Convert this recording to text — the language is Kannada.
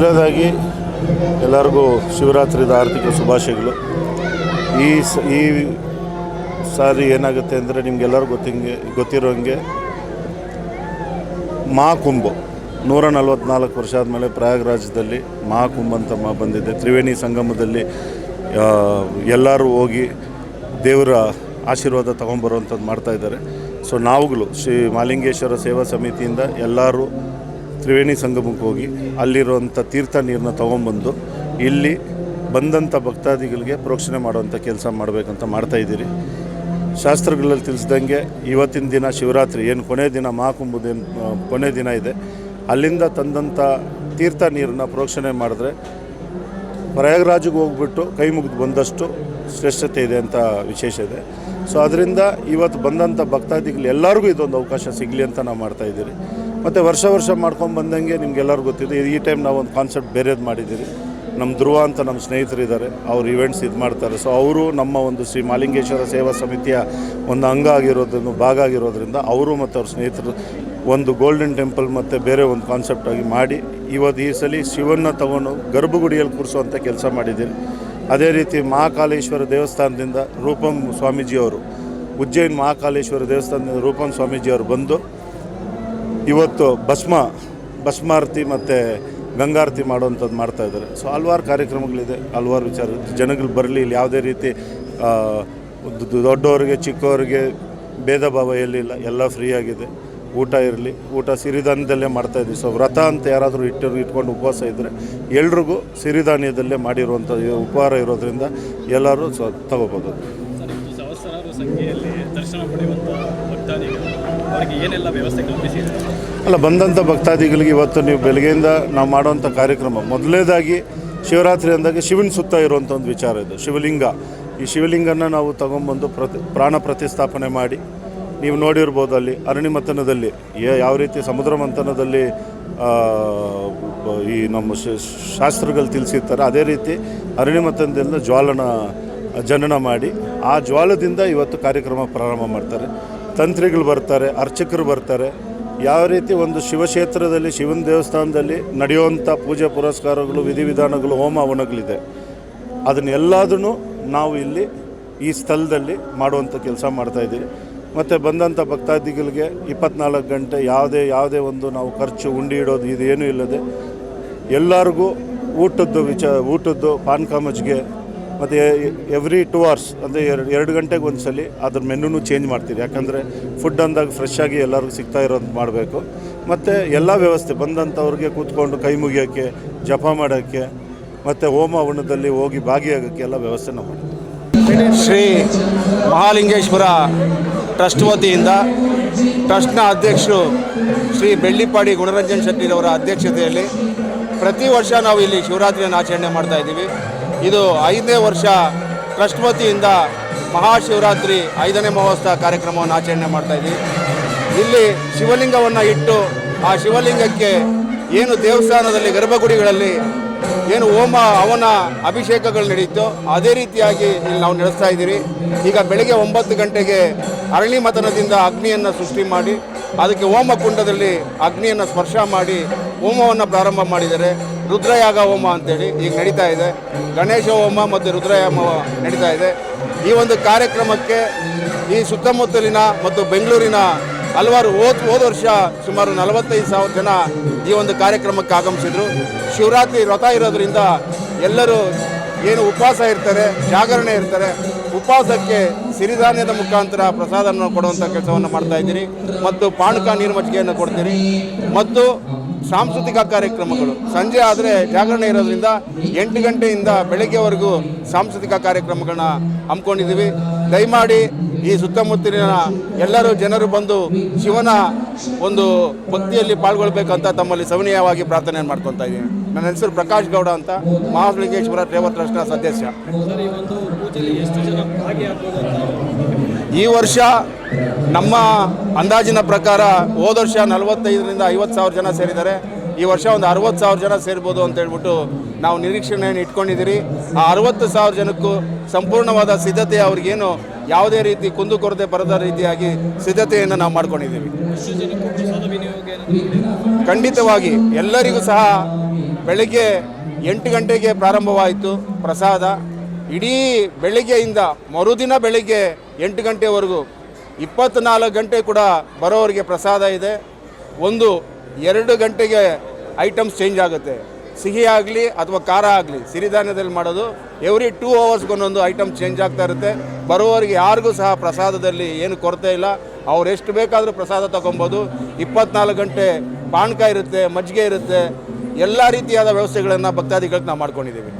ಮೊದಲನೇದಾಗಿ ಎಲ್ಲರಿಗೂ ಶಿವರಾತ್ರಿದ ಆರ್ಥಿಕ ಶುಭಾಶಯಗಳು. ಈ ಸ, ಈ ಸಾರಿ ಏನಾಗುತ್ತೆ ಅಂದರೆ ನಿಮಗೆಲ್ಲರೂ ಗೊತ್ತಿಂಗೆ, ಗೊತ್ತಿರೋಂಗೆ ಮಹಾಕುಂಭ ನೂರ ನಲವತ್ತ್ನಾಲ್ಕು ವರ್ಷ ಆದಮೇಲೆ ಪ್ರಯಾಗ್ರಾಜ್ದಲ್ಲಿ ಮಹಾಕುಂಭ ಅಂತ ಮಾ ಬಂದಿದೆ. ತ್ರಿವೇಣಿ ಸಂಗಮದಲ್ಲಿ ಎಲ್ಲರೂ ಹೋಗಿ ದೇವರ ಆಶೀರ್ವಾದ ತೊಗೊಂಬರುವಂಥದ್ದು ಮಾಡ್ತಾಯಿದ್ದಾರೆ ಸೊ ನಾವುಗಳು ಶ್ರೀ ಮಾಲಿಂಗೇಶ್ವರ ಸೇವಾ ಸಮಿತಿಯಿಂದ ಎಲ್ಲರೂ ತ್ರಿವೇಣಿ ಸಂಗಮಕ್ಕೆ ಹೋಗಿ ಅಲ್ಲಿರುವಂಥ ತೀರ್ಥ ನೀರನ್ನ ತೊಗೊಂಬಂದು ಇಲ್ಲಿ ಬಂದಂಥ ಭಕ್ತಾದಿಗಳಿಗೆ ಪ್ರೋಕ್ಷಣೆ ಮಾಡುವಂಥ ಕೆಲಸ ಮಾಡಬೇಕಂತ ಮಾಡ್ತಾಯಿದ್ದೀರಿ ಶಾಸ್ತ್ರಗಳಲ್ಲಿ ತಿಳಿಸ್ದಂಗೆ ಇವತ್ತಿನ ದಿನ ಶಿವರಾತ್ರಿ, ಏನು ಕೊನೆ ದಿನ ಮಹಾಕುಂಭದೇನು ಕೊನೆ ದಿನ ಇದೆ. ಅಲ್ಲಿಂದ ತಂದಂಥ ತೀರ್ಥ ನೀರನ್ನ ಪ್ರೋಕ್ಷಣೆ ಮಾಡಿದ್ರೆ ಪ್ರಯಾಗರಾಜಿಗೆ ಹೋಗ್ಬಿಟ್ಟು ಕೈ ಮುಗಿದು ಬಂದಷ್ಟು ಶ್ರೇಷ್ಠತೆ ಇದೆ ಅಂತ ವಿಶೇಷ ಇದೆ. ಸೊ, ಅದರಿಂದ ಇವತ್ತು ಬಂದಂಥ ಭಕ್ತಾದಿಗಳು ಎಲ್ಲರಿಗೂ ಇದೊಂದು ಅವಕಾಶ ಸಿಗಲಿ ಅಂತ ನಾವು ಮಾಡ್ತಾಯಿದ್ದೀರಿ ಮತ್ತು ವರ್ಷ ವರ್ಷ ಮಾಡ್ಕೊಂಡು ಬಂದಂಗೆ ನಿಮ್ಗೆಲ್ಲರಿಗೂ ಗೊತ್ತಿದೆ. ಈ ಟೈಮ್ ನಾವು ಒಂದು ಕಾನ್ಸೆಪ್ಟ್ ಬೇರೆದು ಮಾಡಿದ್ದೀವಿ ನಮ್ಮ ಧ್ರುವ ಅಂತ ನಮ್ಮ ಸ್ನೇಹಿತರಿದ್ದಾರೆ. ಅವ್ರು ಇವೆಂಟ್ಸ್ ಇದು ಮಾಡ್ತಾರೆ. ಸೊ ಅವರು ನಮ್ಮ ಒಂದು ಶ್ರೀ ಮಾಲಿಂಗೇಶ್ವರ ಸೇವಾ ಸಮಿತಿಯ ಒಂದು ಅಂಗ ಆಗಿರೋದನ್ನು ಭಾಗ ಆಗಿರೋದ್ರಿಂದ ಅವರು ಮತ್ತು ಅವ್ರ ಸ್ನೇಹಿತರು ಒಂದು ಗೋಲ್ಡನ್ ಟೆಂಪಲ್ ಮತ್ತು ಬೇರೆ ಒಂದು ಕಾನ್ಸೆಪ್ಟ್ ಆಗಿ ಮಾಡಿ ಇವತ್ತು ಈ ಸಲ ಶಿವನ್ನ ತಗೊಂಡು ಗರ್ಭಗುಡಿಯಲ್ಲಿ ಕೂರಿಸುವಂಥ ಕೆಲಸ ಮಾಡಿದ್ದೀರಿ. ಅದೇ ರೀತಿ ಮಹಾಕಾಲೇಶ್ವರ ದೇವಸ್ಥಾನದಿಂದ ರೂಪಂ ಸ್ವಾಮೀಜಿಯವರು, ಉಜ್ಜಯಿನ್ ಮಹಾಕಾಲೇಶ್ವರ ದೇವಸ್ಥಾನದಿಂದ ರೂಪಂ ಸ್ವಾಮೀಜಿಯವರು ಬಂದು ಇವತ್ತು ಭಸ್ಮ, ಭಸ್ಮಾರತಿ ಮತ್ತು ಗಂಗಾರತಿ ಮಾಡುವಂಥದ್ದು ಮಾಡ್ತಾ ಇದ್ದಾರೆ. ಸೊ ಹಲ್ವಾರು ಕಾರ್ಯಕ್ರಮಗಳಿದೆ, ಹಲ್ವಾರು ವಿಚಾರ. ಜನಗಳು ಬರಲಿ, ಇಲ್ಲಿ ಯಾವುದೇ ರೀತಿ ದೊಡ್ಡವರಿಗೆ, ಚಿಕ್ಕವರಿಗೆ ಭೇದ ಭಾವ ಎಲ್ಲಿಲ್ಲ ಎಲ್ಲ ಫ್ರೀಯಾಗಿದೆ ಊಟ ಇರಲಿ, ಊಟ ಸಿರಿಧಾನ್ಯದಲ್ಲೇ ಮಾಡ್ತಾ ಇದ್ದೀವಿ. ಸೊ ವ್ರತ ಅಂತ ಯಾರಾದರೂ ಇಟ್ಟು ಇಟ್ಕೊಂಡು ಉಪವಾಸ ಇದ್ದರೆ ಎಲ್ರಿಗೂ ಸಿರಿಧಾನ್ಯದಲ್ಲೇ ಮಾಡಿರುವಂಥ ಉಪಹಾರ ಇರೋದ್ರಿಂದ ಎಲ್ಲರೂ ಸೊ, ತಗೋಬೋದು ಸರ್ ಇವತ್ತು ಸಹಸ್ರಾರು ಸಂಖ್ಯೆಯಲ್ಲಿ ದರ್ಶನ ಪಡೆಯುವಂಥ ಭಕ್ತಾದಿಗಳು ಅಲ್ಲ ಬಂದಂಥ ಭಕ್ತಾದಿಗಳಿಗೆ ಇವತ್ತು ನೀವು ಬೆಳಗ್ಗೆಯಿಂದ ನಾವು ಮಾಡುವಂಥ ಕಾರ್ಯಕ್ರಮ. ಮೊದಲನೇದಾಗಿ ಶಿವರಾತ್ರಿ ಅಂದಾಗ ಶಿವನ ಸುತ್ತ ಇರುವಂಥ ಒಂದು ವಿಚಾರ ಇದು. ಶಿವಲಿಂಗ. ಈ ಶಿವಲಿಂಗನ ನಾವು ತಗೊಂಬಂದು ಪ್ರತಿ, ಪ್ರಾಣ ಪ್ರತಿಷ್ಠಾಪನೆ ಮಾಡಿ, ನೀವು ನೋಡಿರ್ಬೋದು ಅಲ್ಲಿ ಅರಣ್ಯಮಥನದಲ್ಲಿ ಯ- ಯಾವ ರೀತಿ ಸಮುದ್ರ ಮಂಥನದಲ್ಲಿ ಈ ನಮ್ಮ ಶಾಸ್ತ್ರಗಳು ತಿಳಿಸಿರ್ತಾರೆ, ಅದೇ ರೀತಿ ಅರಣ್ಯಮಥನದಿಂದ ಜ್ವಾಲನ ಜನನ ಮಾಡಿ, ಆ ಜ್ವಾಲದಿಂದ ಇವತ್ತು ಕಾರ್ಯಕ್ರಮ ಪ್ರಾರಂಭ ಮಾಡ್ತಾರೆ. ತಂತ್ರಿಗಳು ಬರ್ತಾರೆ, ಅರ್ಚಕರು ಬರ್ತಾರೆ. ಯಾವ ರೀತಿ ಒಂದು ಶಿವಕ್ಷೇತ್ರದಲ್ಲಿ, ಶಿವನ ದೇವಸ್ಥಾನದಲ್ಲಿ ನಡೆಯುವಂಥ ಪೂಜೆ ಪುರಸ್ಕಾರಗಳು, ವಿಧಿವಿಧಾನಗಳು, ಹೋಮ ಹವನಗಳಿದೆ ಅದನ್ನೆಲ್ಲದನ್ನು ನಾವು ಇಲ್ಲಿ ಈ ಸ್ಥಳದಲ್ಲಿ ಮಾಡುವಂಥ ಕೆಲಸ ಮಾಡ್ತಾಯಿದ್ದೀವಿ ಮತ್ತು ಬಂದಂಥ ಭಕ್ತಾದಿಗಳಿಗೆ ಇಪ್ಪತ್ನಾಲ್ಕು ಗಂಟೆ ಯಾವುದೇ ಯಾವುದೇ ಒಂದು ನಾವು ಖರ್ಚು, ಉಂಡಿ ಇಡೋದು ಇದೇನೂ ಇಲ್ಲದೆ ಎಲ್ಲರಿಗೂ ಊಟದ್ದು ವಿಚ ಊಟದ್ದು ಪಾನ್ಕ ಮಜ್ಜಿಗೆ ಮತ್ತು ಎವ್ರಿ ಟೂ ಅವರ್ಸ್ ಅಂದರೆ ಎರಡು ಎರಡು ಗಂಟೆಗೆ ಒಂದು ಸಲ ಅದ್ರ ಮೆನುನು ಚೇಂಜ್ ಮಾಡ್ತೀವಿ ಯಾಕಂದರೆ ಫುಡ್ ಅಂದಾಗ ಫ್ರೆಶ್ ಆಗಿ ಎಲ್ಲರಿಗೂ ಸಿಗ್ತಾ ಇರೋದು ಮಾಡಬೇಕು. ಮತ್ತು ಎಲ್ಲ ವ್ಯವಸ್ಥೆ ಬಂದಂಥವ್ರಿಗೆ ಕೂತ್ಕೊಂಡು ಕೈ ಮುಗಿಯೋಕ್ಕೆ ಜಪ ಮಾಡೋಕ್ಕೆ ಮತ್ತು ಹೋಮ ಹವನದಲ್ಲಿ ಹೋಗಿ ಭಾಗಿಯಾಗೋಕ್ಕೆ ಎಲ್ಲ ವ್ಯವಸ್ಥೆ ನಾವು ಮಾಡ್ತೀವಿ. ಶ್ರೀ ಮಹಾಲಿಂಗೇಶ್ವರ ಟ್ರಸ್ಟ್ ವತಿಯಿಂದ ಟ್ರಸ್ಟ್ನ ಅಧ್ಯಕ್ಷರು ಶ್ರೀ ಬೆಳ್ಳಿಪಾಡಿ ಗುಣರಂಜನ್ ಶೆಟ್ಟಿರವರ ಅಧ್ಯಕ್ಷತೆಯಲ್ಲಿ ಪ್ರತಿ ವರ್ಷ ನಾವು ಇಲ್ಲಿ ಶಿವರಾತ್ರಿಯನ್ನು ಆಚರಣೆ ಮಾಡ್ತಾ ಇದ್ದೀವಿ. ಇದು ಐದನೇ ವರ್ಷ ಟ್ರಸ್ಟ್ ವತಿಯಿಂದ ಮಹಾಶಿವರಾತ್ರಿ ಐದನೇ ಮಹೋತ್ಸವ ಕಾರ್ಯಕ್ರಮವನ್ನು ಆಚರಣೆ ಮಾಡ್ತಾ ಇದ್ದೀವಿ ಇಲ್ಲಿ ಶಿವಲಿಂಗವನ್ನು ಇಟ್ಟು ಆ ಶಿವಲಿಂಗಕ್ಕೆ ಏನು ದೇವಸ್ಥಾನದಲ್ಲಿ ಗರ್ಭಗುಡಿಗಳಲ್ಲಿ ಏನು ಹೋಮ ಅವನ ಅಭಿಷೇಕಗಳು ನಡೆಯಿತು ಅದೇ ರೀತಿಯಾಗಿ ಇಲ್ಲಿ ನಾವು ನಡೆಸ್ತಾ ಇದ್ದೀರಿ. ಈಗ ಬೆಳಗ್ಗೆ ಒಂಬತ್ತು ಗಂಟೆಗೆ ಅರಳಿ ಮತನದಿಂದ ಅಗ್ನಿಯನ್ನು ಸೃಷ್ಟಿ ಮಾಡಿ, ಅದಕ್ಕೆ ಹೋಮ ಕುಂಡದಲ್ಲಿ ಅಗ್ನಿಯನ್ನು ಸ್ಪರ್ಶ ಮಾಡಿ ಹೋಮವನ್ನು ಪ್ರಾರಂಭ ಮಾಡಿದ್ದಾರೆ. ರುದ್ರಯಾಗ ಹೋಮ ಅಂತೇಳಿ ಈಗ ನಡೀತಾ ಇದೆ. ಗಣೇಶ ಹೋಮ ಮತ್ತು ರುದ್ರಯಾಮ ನಡೀತಾ ಇದೆ. ಈ ಒಂದು ಕಾರ್ಯಕ್ರಮಕ್ಕೆ ಈ ಸುತ್ತಮುತ್ತಲಿನ ಮತ್ತು ಬೆಂಗಳೂರಿನ ಹಲವಾರು ಹೋದ ಹೋದ ವರ್ಷ ಸುಮಾರು ನಲವತ್ತೈದು ಸಾವಿರ ಜನ ಈ ಒಂದು ಕಾರ್ಯಕ್ರಮಕ್ಕೆ ಆಗಮಿಸಿದ್ರು. ಶಿವರಾತ್ರಿ ವ್ರತ ಇರೋದ್ರಿಂದ ಎಲ್ಲರೂ ಏನು ಉಪವಾಸ ಇರ್ತಾರೆ, ಜಾಗರಣೆ ಇರ್ತಾರೆ. ಉಪವಾಸಕ್ಕೆ ಸಿರಿಧಾನ್ಯದ ಮುಖಾಂತರ ಪ್ರಸಾದವನ್ನು ಕೊಡುವಂಥ ಕೆಲಸವನ್ನು ಮಾಡ್ತಾ ಇದ್ದೀರಿ. ಮತ್ತು ಪಾಣಕ ನೀರು ಮಜ್ಜಿಗೆಯನ್ನು ಕೊಡ್ತೀರಿ. ಮತ್ತು ಸಾಂಸ್ಕೃತಿಕ ಕಾರ್ಯಕ್ರಮಗಳು. ಸಂಜೆ ಆದರೆ ಜಾಗರಣೆ ಇರೋದ್ರಿಂದ ಎಂಟು ಗಂಟೆಯಿಂದ ಬೆಳಗ್ಗೆವರೆಗೂ ಸಾಂಸ್ಕೃತಿಕ ಕಾರ್ಯಕ್ರಮಗಳನ್ನ ಹಮ್ಮಿಕೊಂಡಿದ್ದೀವಿ. ದಯಮಾಡಿ ಈ ಸುತ್ತಮುತ್ತಲಿನ ಎಲ್ಲರೂ ಜನರು ಬಂದು ಶಿವನ ಒಂದು ಭಕ್ತಿಯಲ್ಲಿ ಪಾಲ್ಗೊಳ್ಬೇಕಂತ ತಮ್ಮಲ್ಲಿ ಸವಿನಯವಾಗಿ ಪ್ರಾರ್ಥನೆಯನ್ನು ಮಾಡ್ಕೊತಾ ಇದ್ದೀನಿ. ನನ್ನ ಹೆಸರು ಪ್ರಕಾಶ್ ಗೌಡ ಅಂತ ಮಹಾಲಿಂಗೇಶ್ವರ ಟ್ರೇವರ್ ಟ್ರಸ್ಟ್ನ ಸದಸ್ಯ. ಈ ವರ್ಷ ನಮ್ಮ ಅಂದಾಜಿನ ಪ್ರಕಾರ ಹೋದ ವರ್ಷ ನಲವತ್ತೈದರಿಂದ ಐವತ್ತು ಸಾವಿರ ಜನ ಸೇರಿದ್ದಾರೆ. ಈ ವರ್ಷ ಒಂದು ಅರವತ್ತು ಸಾವಿರ ಜನ ಸೇರ್ಬೋದು ಅಂತ ಹೇಳ್ಬಿಟ್ಟು ನಾವು ನಿರೀಕ್ಷಣೆಯನ್ನು ಇಟ್ಕೊಂಡಿದ್ದೀರಿ. ಆ ಅರವತ್ತು ಸಾವಿರ ಜನಕ್ಕೂ ಸಂಪೂರ್ಣವಾದ ಸಿದ್ಧತೆ ಅವ್ರಿಗೇನು ಯಾವುದೇ ರೀತಿ ಕುಂದುಕೊರತೆ ಬರದ ರೀತಿಯಾಗಿ ಸಿದ್ಧತೆಯನ್ನು ನಾವು ಮಾಡ್ಕೊಂಡಿದ್ದೀವಿ. ಖಂಡಿತವಾಗಿ ಎಲ್ಲರಿಗೂ ಸಹ ಬೆಳಗ್ಗೆ ಎಂಟು ಗಂಟೆಗೆ ಪ್ರಾರಂಭವಾಯಿತು ಪ್ರಸಾದ. ಇಡೀ ಬೆಳಗ್ಗೆಯಿಂದ ಮರುದಿನ ಬೆಳಿಗ್ಗೆ ಎಂಟು ಗಂಟೆವರೆಗೂ ಇಪ್ಪತ್ತ್ನಾಲ್ಕು ಗಂಟೆ ಕೂಡ ಬರೋವರಿಗೆ ಪ್ರಸಾದ ಇದೆ. ಒಂದು ಎರಡು ಗಂಟೆಗೆ ಐಟಮ್ಸ್ ಚೇಂಜ್ ಆಗುತ್ತೆ. ಸಿಹಿ ಆಗಲಿ ಅಥವಾ ಖಾರ ಆಗಲಿ, ಸಿರಿಧಾನ್ಯದಲ್ಲಿ ಮಾಡೋದು ಎವ್ರಿ ಟೂ ಅವರ್ಸ್ಗೊಂದೊಂದು ಐಟಮ್ ಚೇಂಜ್ ಆಗ್ತಾ ಇರುತ್ತೆ. ಬರುವವರಿಗೆ ಯಾರಿಗೂ ಸಹ ಪ್ರಸಾದದಲ್ಲಿ ಏನು ಕೊರತೆ ಇಲ್ಲ. ಅವ್ರು ಎಷ್ಟು ಬೇಕಾದರೂ ಪ್ರಸಾದ ತೊಗೊಬೋದು. ಇಪ್ಪತ್ನಾಲ್ಕು ಗಂಟೆ ಪಾನಕ ಇರುತ್ತೆ, ಮಜ್ಜಿಗೆ ಇರುತ್ತೆ. ಎಲ್ಲ ರೀತಿಯಾದ ವ್ಯವಸ್ಥೆಗಳನ್ನು ಭಕ್ತಾದಿಗಳಿಗೆ ನಾವು ಮಾಡ್ಕೊಂಡಿದ್ದೀವಿ.